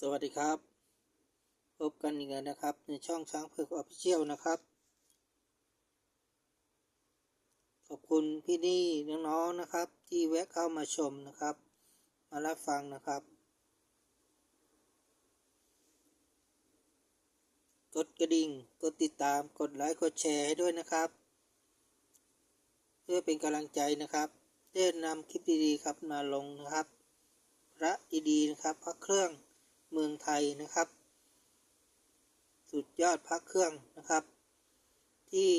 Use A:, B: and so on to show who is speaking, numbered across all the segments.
A: สวัสดีครับ พบกันอีกแล้วนะครับ ในช่องช้างเผือกออฟฟิเชียลนะครับ ขอบคุณพี่นี่น้องๆนะครับ ที่แวะเข้ามาชมนะครับ มารับฟังนะครับ กดกระดิ่งกดติดตามกดไลค์กดแชร์ให้ด้วยนะครับ เพื่อเป็นกำลังใจนะครับได้นำคลิปดีๆครับมาลงนะครับ พระดีๆนะครับพระเครื่อง เมืองไทยนะครับ สุดยอดพระเครื่องนะครับ ที่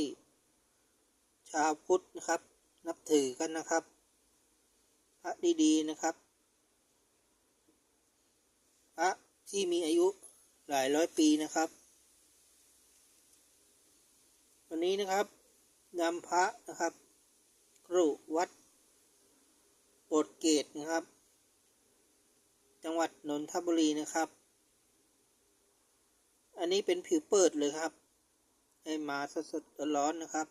A: ชาวพุทธนะครับ นับถือกันนะครับ พระดีๆนะครับ พระที่มีอายุหลายร้อยปีนะครับ วันนี้นะครับนำพระนะครับกรุวัดโบสถ์เกตนะครับ จังหวัดนนทบุรีนะครับ อันนี้เป็นผิวเปิดเลยครับ ให้มาสดๆร้อนนะครับ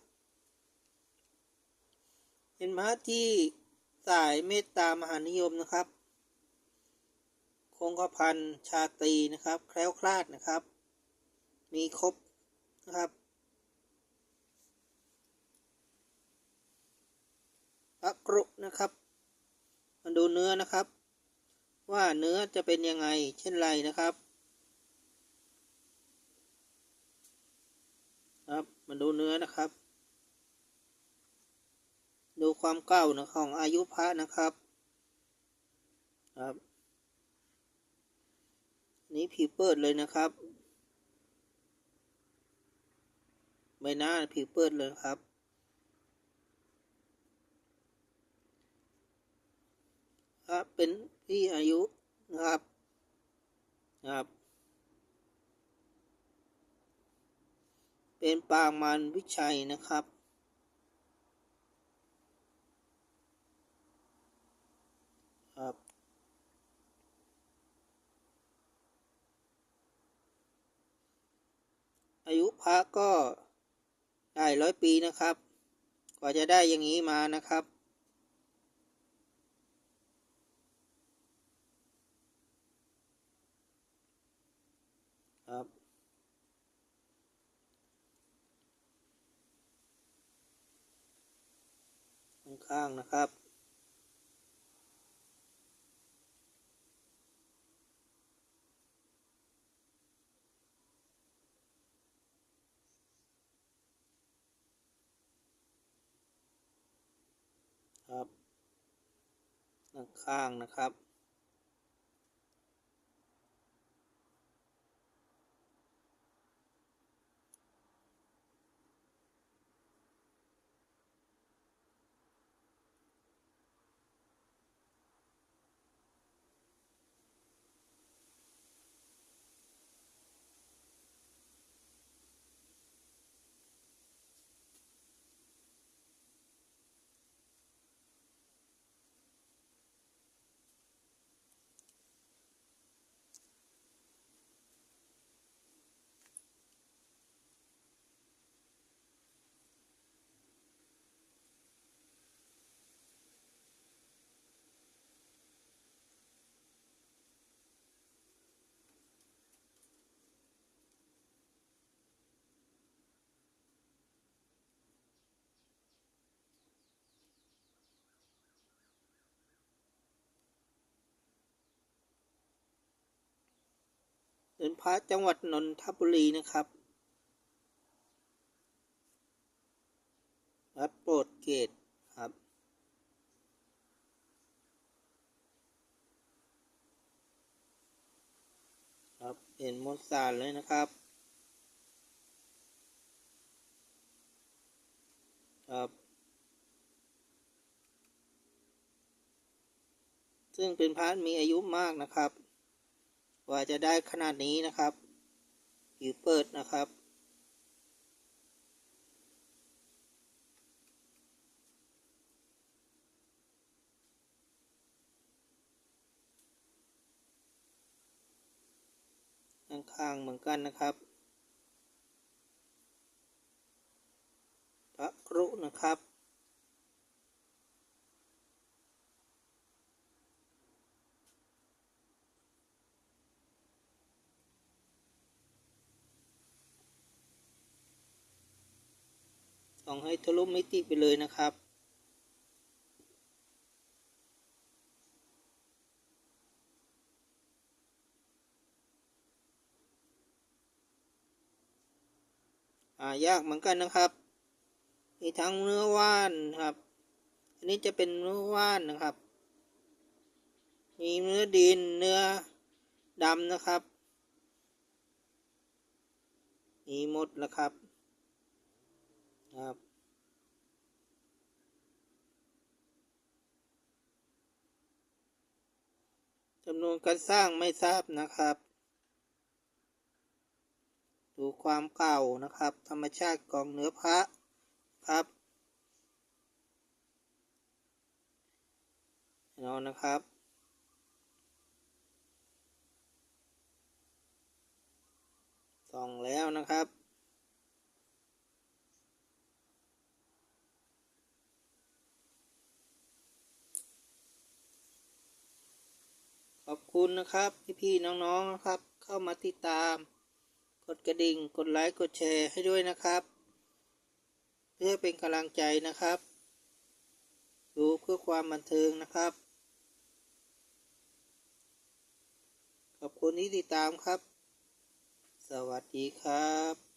A: เป็นพระที่สายเมตตามหานิยมนะครับ คงกระพันชาตรีนะครับ แคล้วคลาดนะครับ มีครบนะครับพระกรุนะครับ มาดูเนื้อนะครับ ว่าเนื้อจะเป็นยังไงเช่นไรนะครับครับมาดูเนื้อนะครับ ดูความเก่านะของอายุพระนะครับครับนี้ผิวเปิดเลยนะครับใบหน้าผิวเปิดเลยครับครับเป็น ที่อายุนะครับครับ เป็นปางมันวิชัยนะครับครับอายุพระก็ได้ร้อยปีนะครับ กว่าจะได้อย่างนี้มานะครับ ข้างนะครับ ครับข้างนะครับ เป็นพระจังหวัดนนทบุรีนะครับ วัดโปรดเกตครับ ครับเห็นมนสารเลยนะครับ ครับ ซึ่งเป็นพระมีอายุมากนะครับ ว่าจะได้ขนาดนี้นะครับผิวเปิดนะครับ ข้างๆเหมือนกันนะครับพระครุนะครับ ส่องให้ทะลุมิติไปเลยนะครับ่ายากเหมือนกันนะครับ มีทั้งเนื้อว่านครับ อันนี้จะเป็นเนื้อว่านนะครับ มีเนื้อดินเนื้อดำนะครับ มีหมดแล้วครับ ครับ จำนวนการสร้างไม่ทราบนะครับ ดูความเก่านะครับ ธรรมชาติของเนื้อพระครับเอานะครับส่องแล้วนะครับ คุณนะครับ พี่ๆน้องๆนะครับ เข้ามาติดตาม กดกระดิ่ง กดไลค์กดแชร์ให้ด้วยนะครับ เพื่อเป็นกำลังใจนะครับ ดูเพื่อความบันเทิงนะครับ ขอบคุณที่ติดตามครับ สวัสดีครับ